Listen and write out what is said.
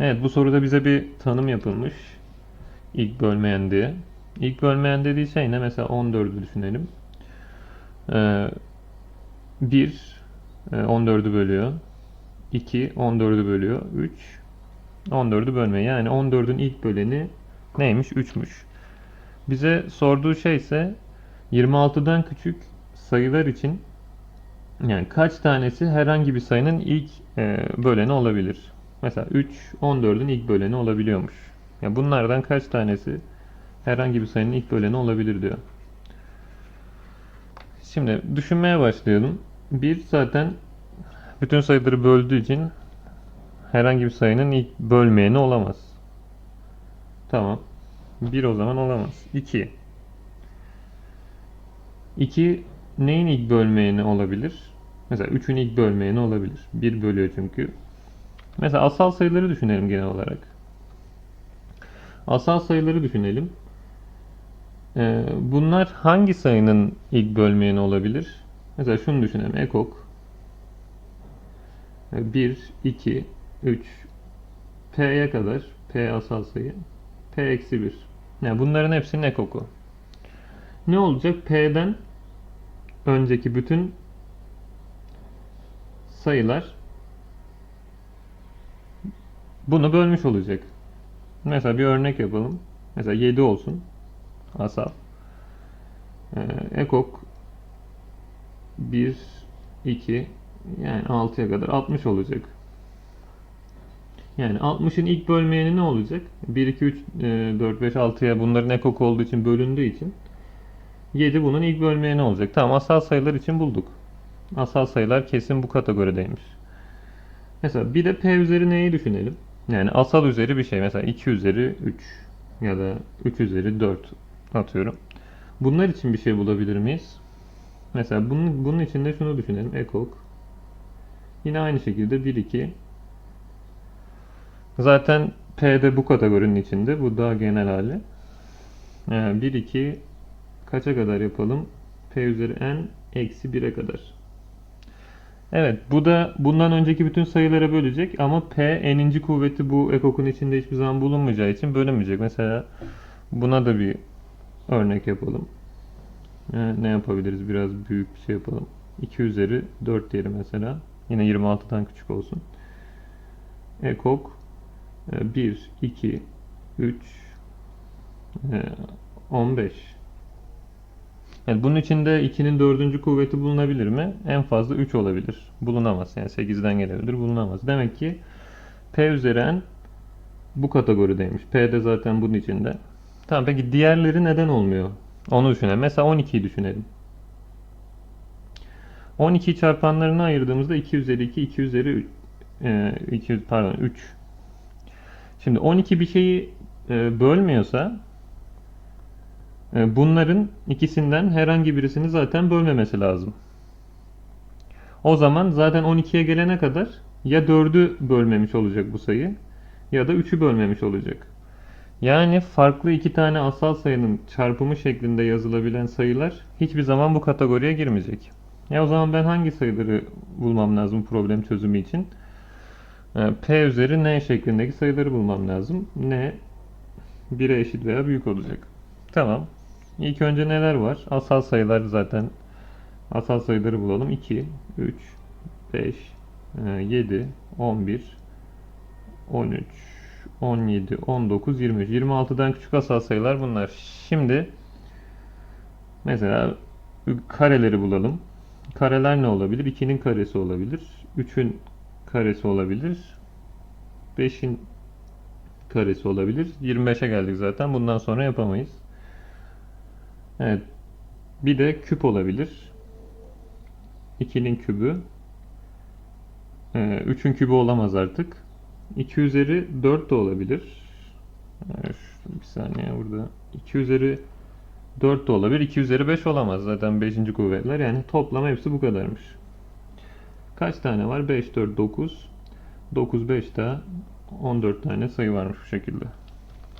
Evet bu soruda bize bir tanım yapılmış. İlk bölmeyen diye. İlk bölmeyen dediği şey ne? Mesela 14'ü düşünelim. Ee, 1 e, 14'ü bölüyor. 2 14'ü bölüyor. 3 14'ü bölme. Yani 14'ün ilk böleni neymiş? 3'müş. Bize sorduğu şey ise 26'dan küçük sayılar için yani kaç tanesi herhangi bir sayının ilk e, böleni olabilir? Mesela 3 14'ün ilk böleni olabiliyormuş. Yani bunlardan kaç tanesi herhangi bir sayının ilk böleni olabilir diyor. Şimdi düşünmeye başlayalım. 1 zaten bütün sayıları böldüğü için herhangi bir sayının ilk bölmeyeni olamaz. Tamam. 1 o zaman olamaz. 2. 2 neyin ilk bölmeyeni olabilir? Mesela 3'ün ilk bölmeyeni olabilir. 1 bölüyor çünkü. Mesela asal sayıları düşünelim genel olarak. Asal sayıları düşünelim. Ee, bunlar hangi sayının ilk bölmeyeni olabilir? Mesela şunu düşünelim. Ekok 1, 2, 3 P'ye kadar P asal sayı P eksi 1. Yani bunların hepsinin ekoku. Ne olacak? P'den önceki bütün sayılar bunu bölmüş olacak. Mesela bir örnek yapalım. Mesela 7 olsun. Asal. Ee, ekok 1, 2 yani 6'ya kadar 60 olacak. Yani 60'ın ilk bölmeyeni ne olacak? 1, 2, 3, 4, 5, 6'ya bunların ekok olduğu için bölündüğü için 7 bunun ilk bölmeyeni olacak. Tamam asal sayılar için bulduk. Asal sayılar kesin bu kategorideymiş. Mesela bir de p üzeri neyi düşünelim? Yani asal üzeri bir şey. Mesela 2 üzeri 3 ya da 3 üzeri 4 atıyorum. Bunlar için bir şey bulabilir miyiz? Mesela bunun, bunun için de şunu düşünelim. Ekok. Yine aynı şekilde 1, 2. Zaten P de bu kategorinin içinde. Bu daha genel hali. Yani 1, 2 kaça kadar yapalım? P üzeri n eksi 1'e kadar. Evet bu da bundan önceki bütün sayılara bölecek ama P n'inci kuvveti bu ekokun içinde hiçbir zaman bulunmayacağı için bölünmeyecek. Mesela buna da bir örnek yapalım. Ne yapabiliriz? Biraz büyük bir şey yapalım. 2 üzeri 4 diyelim mesela. Yine 26'dan küçük olsun. Ekok 1, 2, 3, 15. Yani bunun içinde 2'nin dördüncü kuvveti bulunabilir mi? En fazla 3 olabilir. Bulunamaz. Yani 8'den gelebilir. Bulunamaz. Demek ki P üzeri n bu kategorideymiş. P de zaten bunun içinde. Tamam peki diğerleri neden olmuyor? Onu düşünelim. Mesela 12'yi düşünelim. 12 çarpanlarını ayırdığımızda 2 üzeri 2, 2 üzeri 3, e, 2, pardon 3. Şimdi 12 bir şeyi e, bölmüyorsa bunların ikisinden herhangi birisini zaten bölmemesi lazım. O zaman zaten 12'ye gelene kadar ya 4'ü bölmemiş olacak bu sayı ya da 3'ü bölmemiş olacak. Yani farklı iki tane asal sayının çarpımı şeklinde yazılabilen sayılar hiçbir zaman bu kategoriye girmeyecek. Ya o zaman ben hangi sayıları bulmam lazım problem çözümü için? E, P üzeri n şeklindeki sayıları bulmam lazım. n 1'e eşit veya büyük olacak. Tamam. İlk önce neler var? Asal sayılar zaten. Asal sayıları bulalım. 2, 3, 5, 7, 11, 13, 17, 19, 23. 26'dan küçük asal sayılar bunlar. Şimdi mesela kareleri bulalım. Kareler ne olabilir? 2'nin karesi olabilir. 3'ün karesi olabilir. 5'in karesi olabilir. 25'e geldik zaten. Bundan sonra yapamayız. Evet. Bir de küp olabilir. 2'nin kübü. 3'ün kübü olamaz artık. 2 üzeri 4 de olabilir. Bir saniye burada. 2 üzeri 4 de olabilir. 2 üzeri 5 olamaz. Zaten 5. kuvvetler. Yani toplam hepsi bu kadarmış. Kaç tane var? 5, 4, 9. 9, 5 daha 14 tane sayı varmış bu şekilde.